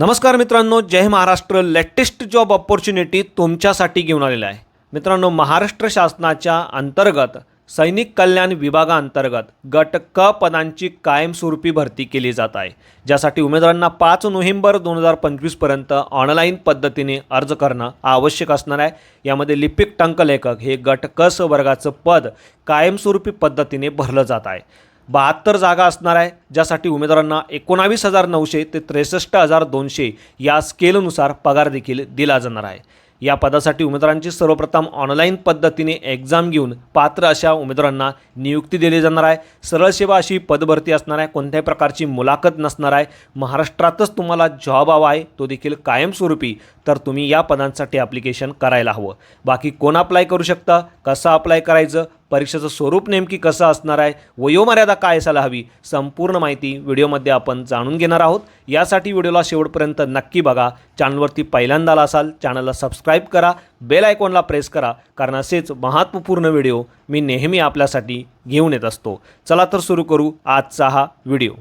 नमस्कार मित्रांनो जय महाराष्ट्र. लेटेस्ट जॉब ऑपॉर्च्युनिटी तुमच्यासाठी घेऊन आलेला आहे. मित्रांनो महाराष्ट्र शासनाच्या अंतर्गत सैनिक कल्याण विभागाअंतर्गत गट क पदांची कायमस्वरूपी भरती केली जात आहे. ज्यासाठी उमेदवारांना पाच नोव्हेंबर दोन हजार पंचवीसपर्यंत ऑनलाईन पद्धतीने अर्ज करणं आवश्यक असणार आहे. यामध्ये लिपिक टंकलेखक हे गट क स वर्गाचं पद कायमस्वरूपी पद्धतीने भरलं जात आहे. बहात्तर जागा असणार आहे ज्यासाठी उमेदवारांना एकोणावीस हजार नऊशे ते त्रेसष्ट हजार दोनशे या स्केलनुसार पगार देखील दिला जाणार आहे. या पदासाठी उमेदवारांची सर्वप्रथम ऑनलाईन पद्धतीने एक्झाम घेऊन पात्र अशा उमेदवारांना नियुक्ती दिली जाणार आहे. सरळ सेवा अशी पदभरती असणार आहे कोणत्याही प्रकारची मुलाखत नसणार आहे. महाराष्ट्रातच तुम्हाला जॉब हवा आहे तो देखील कायमस्वरूपी. तर तुम्ही या पदांसाठी ॲप्लिकेशन करायला हवं. बाकी कोण अप्लाय करू शकता कसं अप्लाय करायचं परीक्षेचं स्वरूप नेमकी कसं असणार आहे वयोमर्यादा काय असायला हवी संपूर्ण माहिती व्हिडिओमध्ये आपण जाणून घेणार आहोत. यासाठी व्हिडिओला शेवटपर्यंत नक्की बघा. चॅनलवरती पहिल्यांदा आला असाल चॅनलला सबस्क्राईब करा बेल आयकॉनला प्रेस करा कारण असेच महत्त्वपूर्ण व्हिडिओ मी नेहमी आपल्यासाठी घेऊन येत असतो. चला तर सुरू करू आजचा हा व्हिडिओ.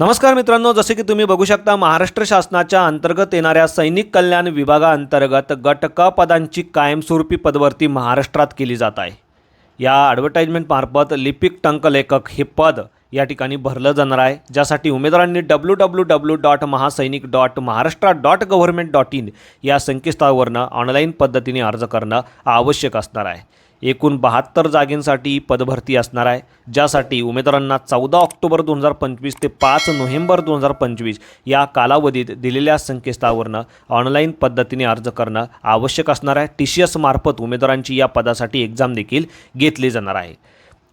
नमस्कार मित्रांनो जसे की तुम्ही बघू शकता महाराष्ट्र शासनाच्या अंतर्गत येणाऱ्या सैनिक कल्याण विभागाअंतर्गत गट क पदांची कायमस्वरूपी पदवर्ती महाराष्ट्रात केली जात आहे. या ॲडव्हर्टाईजमेंटमार्फत लिपिक टंकलेखक हे पद या ठिकाणी भरलं जाणार आहे ज्यासाठी उमेदवारांनी W W W dot Mahasainik dot Maharashtra dot government dot in या संकेतस्थळावरनं ऑनलाईन पद्धतीने अर्ज करणं आवश्यक असणार आहे. एकूण बहात्तर जागेंसाठी पदभरती असणार आहे. ज्यासाठी उमेदवारांना चौदा ऑक्टोबर दोन हजार पंचवीस ते पाच नोव्हेंबर दोन हजार पंचवीस या कालावधीत दिलेल्या संकेतस्थळावरनं ऑनलाईन पद्धतीने अर्ज करणं आवश्यक असणार आहे. टी सी एस मार्फत उमेदवारांची या पदासाठी एक्झाम देखील घेतली जाणार आहे.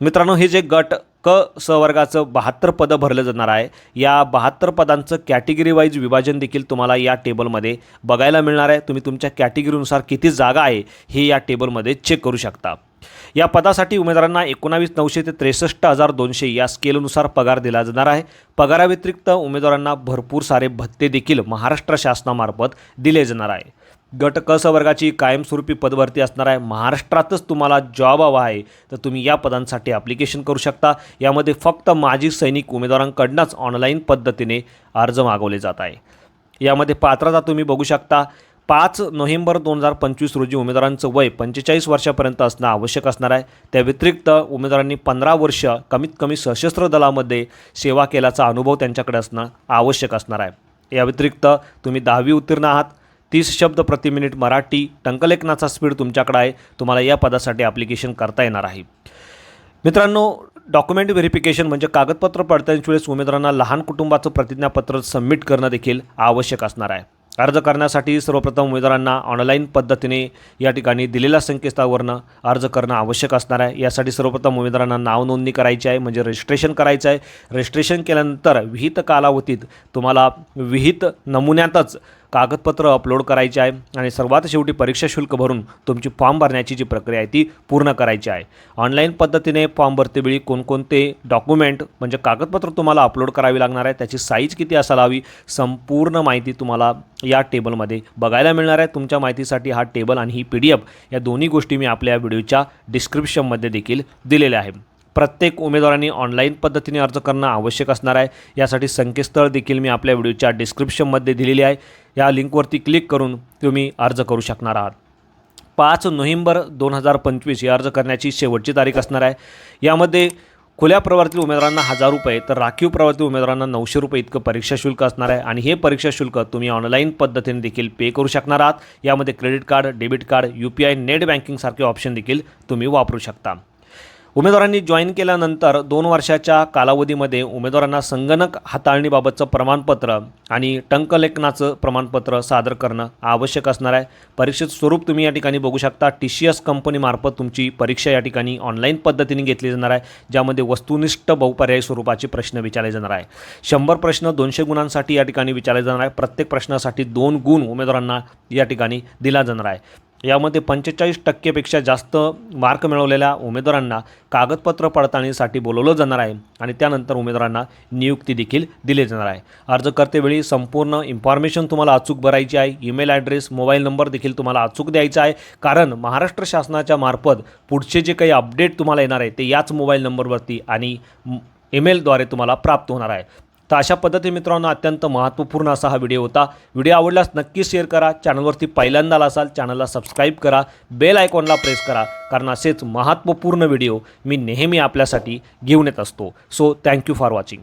मित्रांनो हे जे गट क सवर्गाचं बहात्तर पदं भरलं जाणार आहे. या बहात्तर पदांचं कॅटेगरी वाईज विभाजन देखील तुम्हाला या टेबलमध्ये बघायला मिळणार आहे. तुम्ही तुमच्या कॅटेगरीनुसार किती जागा आहे हे या टेबलमध्ये चेक करू शकता. या पदासाठी उमेदवारांना एकोणावीस नऊशे ते त्रेसष्ट हजार दोनशे या स्केलनुसार पगार दिला जाणार आहे. पगाराव्यतिरिक्त उमेदवारांना भरपूर सारे भत्ते देखील महाराष्ट्र शासनामार्फत दिले जाणार आहे. गट क स कायमस्वरूपी पदभरती असणार आहे महाराष्ट्रातच तुम्हाला जॉब हवा आहे तर तुम्ही या पदांसाठी ॲप्लिकेशन करू शकता. यामध्ये फक्त माजी सैनिक उमेदवारांकडनंच ऑनलाईन पद्धतीने अर्ज मागवले जात आहे. यामध्ये पात्रता तुम्ही बघू शकता. पाच नोव्हेंबर दोन हजार पंचवीस रोजी उमेदवारांचं वय पंचेचाळीस वर्षापर्यंत असणं आवश्यक असणार आहे. त्या व्यतिरिक्त उमेदवारांनी पंधरा वर्ष कमीत कमी सशस्त्र दलामध्ये सेवा केल्याचा अनुभव त्यांच्याकडे असणं आवश्यक असणार आहे. या व्यतिरिक्त तुम्ही दहावी उत्तीर्ण आहात. तीस शब्द प्रति मिनिट मराठी टंकलेखनाचा स्पीड तुमच्याकडे आहे. तुम्हाला या पदासाठी ॲप्लिकेशन करता येणार आहे. मित्रांनो डॉक्युमेंट व्हेरिफिकेशन म्हणजे कागदपत्र पडताळणीच्या वेळेस उमेदवारांना लहान कुटुंबाचं प्रतिज्ञापत्र सबमिट करणं देखील आवश्यक असणार आहे. अर्ज करण्यासाठी सर्वप्रथम उमेदवारांना ऑनलाईन पद्धतीने या ठिकाणी दिलेल्या संकेतस्थळावरनं अर्ज करणं आवश्यक असणार आहे. यासाठी सर्वप्रथम उमेदवारांना नाव नोंदणी करायची आहे म्हणजे रजिस्ट्रेशन करायचं आहे. रजिस्ट्रेशन केल्यानंतर विहित कालावधीत तुम्हाला विहित नमुन्यातच कागदपत्र अपलोड करायचे आहे आणि सर्वात शेवटी परीक्षा शुल्क भरून तुमची फॉर्म भरण्याची जी प्रक्रिया आहे ती पूर्ण करायची आहे. ऑनलाईन पद्धतीने फॉर्म भरतेवेळी कोणकोणते डॉक्युमेंट म्हणजे कागदपत्र तुम्हाला अपलोड करावी लागणार आहे त्याची साईज किती असायला हवी संपूर्ण माहिती तुम्हाला या टेबलमध्ये बघायला मिळणार आहे. तुमच्या माहितीसाठी हा टेबल आणि ही पी डी एफ या दोन्ही गोष्टी मी आपल्या व्हिडिओच्या डिस्क्रिप्शनमध्ये देखील दिलेल्या आहे प्रत्येक उमेदवारांनी ऑनलाईन पद्धतीने अर्ज करणं आवश्यक असणार आहे. यासाठी संकेतस्थळ देखील मी आपल्या व्हिडिओच्या डिस्क्रिप्शनमध्ये दिलेली आहे. या लिंकवरती क्लिक करून तुम्ही अर्ज करू शकणार आहात. पाच नोव्हेंबर दोन हजार पंचवीस ही अर्ज करण्याची शेवटची तारीख असणार आहे. यामध्ये खुल्या प्रवारातील उमेदवारांना हजार रुपये तर राखीव प्रवारातील उमेदवारांना नऊशे रुपये इतकं परीक्षा शुल्क असणार आहे आणि हे परीक्षा शुल्क तुम्ही ऑनलाईन पद्धतीने देखील पे करू शकणार आहात. यामध्ये credit card debit card U P I net बँकिंगसारखे option देखील तुम्ही वापरू शकता. उमेदवारांनी जॉईन केल्यानंतर दोन वर्षाच्या कालावधीमध्ये उमेदवारांना संगणक हाताळणीबाबतचं प्रमाणपत्र आणि टंकलेखनाचं प्रमाणपत्र सादर करणं आवश्यक असणार आहे. परीक्षेचं स्वरूप तुम्ही या ठिकाणी बघू शकता. टी सी एस कंपनीमार्फत तुमची परीक्षा या ठिकाणी ऑनलाईन पद्धतीने घेतली जाणार आहे ज्यामध्ये वस्तुनिष्ठ बहुपर्यायी स्वरूपाचे प्रश्न विचारले जाणार आहे. शंभर प्रश्न दोनशे गुणांसाठी या ठिकाणी विचारले जाणार आहे. प्रत्येक प्रश्नासाठी दोन गुण उमेदवारांना या ठिकाणी दिला जाणार आहे. यामध्ये पंचेचाळीस टक्केपेक्षा जास्त मार्क मिळवलेल्या उमेदवारांना कागदपत्र पडताळणीसाठी बोलवलं जाणार आहे आणि त्यानंतर उमेदवारांना नियुक्ती देखील दिली जाणार आहे. अर्ज करतेवेळी संपूर्ण इन्फॉर्मेशन तुम्हाला अचूक भरायची आहे. ईमेल ॲड्रेस मोबाईल नंबर देखील तुम्हाला अचूक द्यायचा आहे. कारण महाराष्ट्र शासनाच्या मार्फत पुढचे जे काही अपडेट तुम्हाला येणार आहे ते याच मोबाईल नंबरवरती आणि ईमेलद्वारे तुम्हाला प्राप्त होणार आहे. तर अशा पद्धतीने मित्रांनो अत्यंत महत्त्वपूर्ण असा हा व्हिडिओ होता. व्हिडिओ आवडल्यास नक्की शेअर करा. चॅनलवरती पहिल्यांदा आला असाल चॅनलला सबस्क्राईब करा. बेल आयकॉनला प्रेस करा. कारण असेच महत्त्वपूर्ण व्हिडिओ मी नेहमी आपल्यासाठी घेऊन येत असतो. So thank you for watching